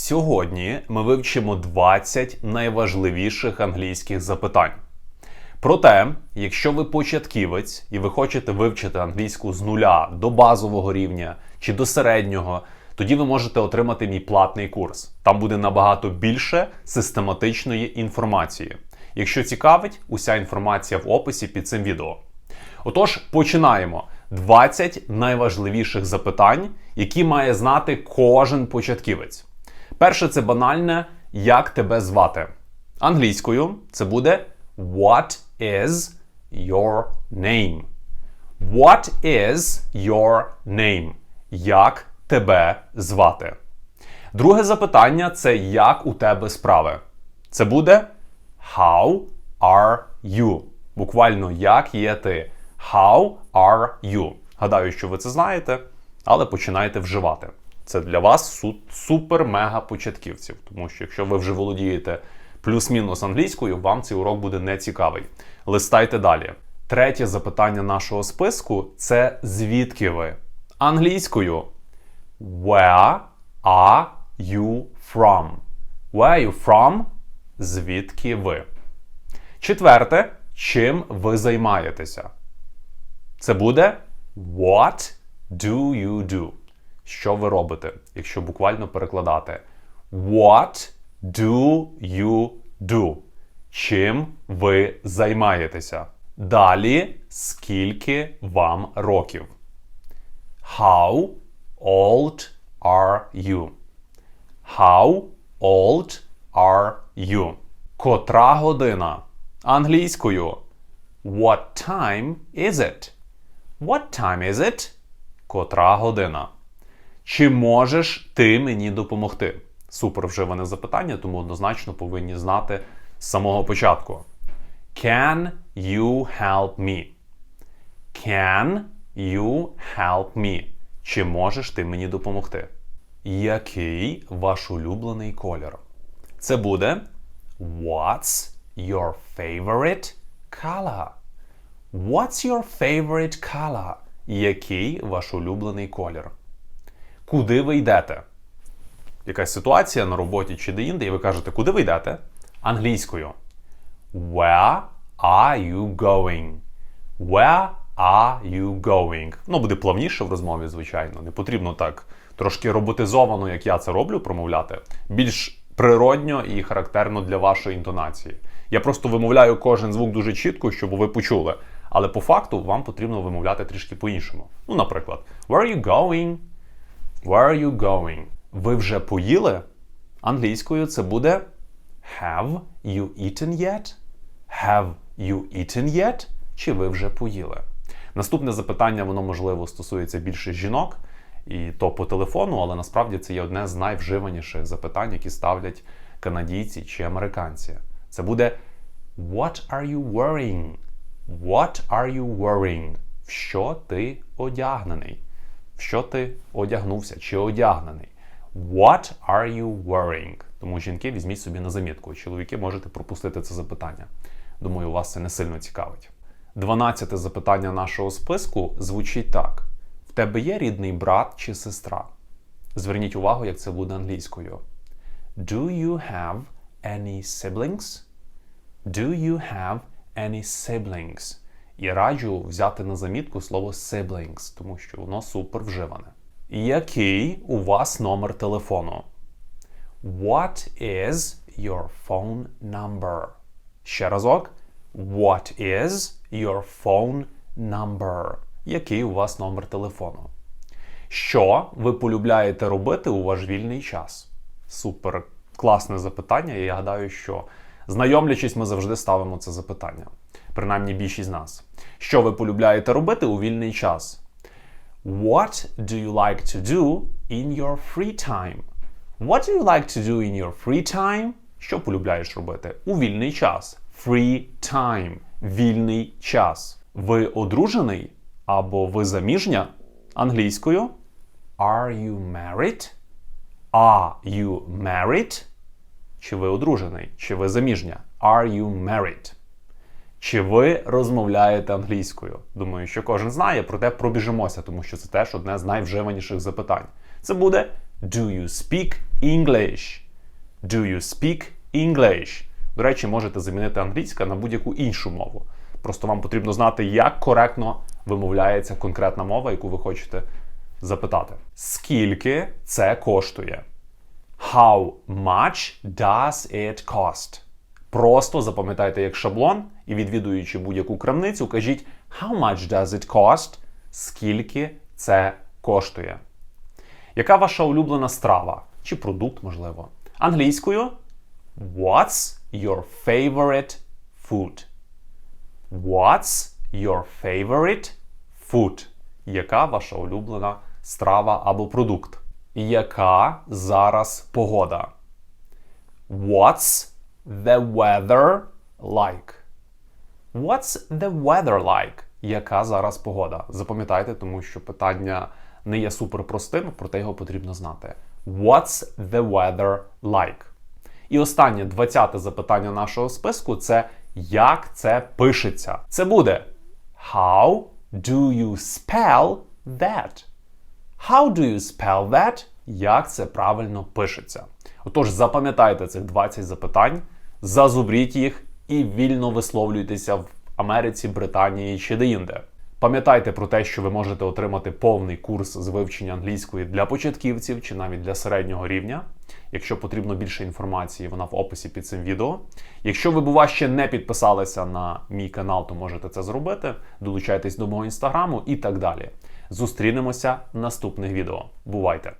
Сьогодні ми вивчимо 20 найважливіших англійських запитань. Проте, якщо ви початківець і ви хочете вивчити англійську з нуля до базового рівня чи до середнього, тоді ви можете отримати мій платний курс. Там буде набагато більше систематичної інформації. Якщо цікавить, уся інформація в описі під цим відео. Отож, починаємо. 20 найважливіших запитань, які має знати кожен початківець. Перше це банальне, як тебе звати. Англійською це буде What is your name? What is your name? Як тебе звати? Друге запитання це як у тебе справи. Це буде How are you? Буквально як є ти. How are you? Гадаю, що ви це знаєте, але починаєте вживати. Це для вас су- супер-мега початківців, тому що якщо ви вже володієте плюс-мінус англійською, вам цей урок буде не цікавий. Листайте далі. Третє запитання нашого списку це звідки ви? Англійською. Where are you from? Where are you from? Звідки ви? Четверте, чим ви займаєтеся? Це буде What do you do? Що ви робите, якщо буквально перекладати? What do you do? Чим ви займаєтеся? Далі, скільки вам років? How old are you? How old are you? Котра година? Англійською. What time is it? What time is it? Котра година? Чи можеш ти мені допомогти? Супер вживане запитання, тому однозначно повинні знати з самого початку. Can you help me? Can you help me? Чи можеш ти мені допомогти? Який ваш улюблений колір? Це буде What's your favorite color? What's your favorite color? Який ваш улюблений колір? Куди ви йдете? Якась ситуація на роботі чи де-інде, і ви кажете, куди ви йдете? Англійською. Where are you going? Where are you going? Ну, буде плавніше в розмові, звичайно. Не потрібно так трошки роботизовано, як я це роблю, промовляти. Більш природньо і характерно для вашої інтонації. Я просто вимовляю кожен звук дуже чітко, щоб ви почули. Але по факту вам потрібно вимовляти трішки по-іншому. Ну, наприклад, Where are you going? Where are you going? Ви вже поїли? Англійською це буде Have you eaten yet? Have you eaten yet? Чи ви вже поїли? Наступне запитання, воно можливо стосується більше жінок, і то по телефону, але насправді це є одне з найвживаніших запитань, які ставлять канадійці чи американці. Це буде What are you wearing? What are you wearing? В що ти одягнений? Що ти одягнувся чи одягнений? What are you wearing? Тому жінки візьміть собі на замітку. Чоловіки можете пропустити це запитання. Думаю, вас це не сильно цікавить. Дванадцяте запитання нашого списку звучить так: в тебе є рідний брат чи сестра? Зверніть увагу, як це буде англійською. Do you have any siblings? Do you have any siblings? І раджу взяти на замітку слово siblings, тому що воно супер вживане. Який у вас номер телефону? What is your phone number? Ще разок. What is your phone number? Який у вас номер телефону? Що ви полюбляєте робити у ваш вільний час? Супер класне запитання. і Я гадаю, що знайомлячись, ми завжди ставимо це запитання. Принаймні більшість з нас. Що ви полюбляєте робити у вільний час? What do you like to do in your free time? What do you like to do in your free time? Що полюбляєш робити? У вільний час. Free time. Вільний час. Ви одружений або ви заміжня? Англійською. Are you married? Are you married? Чи ви одружений? Чи ви заміжня? Are you married? Чи ви розмовляєте англійською? Думаю, що кожен знає, проте пробіжимося, тому що це теж одне з найвживаніших запитань. Це буде Do you speak English? Do you speak English? До речі, можете замінити англійська на будь-яку іншу мову. Просто вам потрібно знати, як коректно вимовляється конкретна мова, яку ви хочете запитати. Скільки це коштує? How much does it cost? Просто запам'ятайте як шаблон і відвідуючи будь-яку крамницю, кажіть How much does it cost? Скільки це коштує? Яка ваша улюблена страва? Чи продукт, можливо? Англійською What's your favorite food? What's your favorite food? Яка ваша улюблена страва або продукт? Яка зараз погода? What's the weather like? What's the weather like? Яка зараз погода? Запам'ятайте, тому що питання не є суперпростим, проте його потрібно знати. What's the weather like? І останнє 20 запитання нашого списку це як це пишеться. Це буде How do you spell that? How do you spell that? Як це правильно пишеться? Отож, запам'ятайте цих 20 запитань, зазубріть їх і вільно висловлюйтеся в Америці, Британії чи де-інде. Пам'ятайте про те, що ви можете отримати повний курс з вивчення англійської для початківців чи навіть для середнього рівня. Якщо потрібно більше інформації, вона в описі під цим відео. Якщо ви, бува, ще не підписалися на мій канал, то можете це зробити. Долучайтесь до мого інстаграму і так далі. Зустрінемося в наступних відео. Бувайте!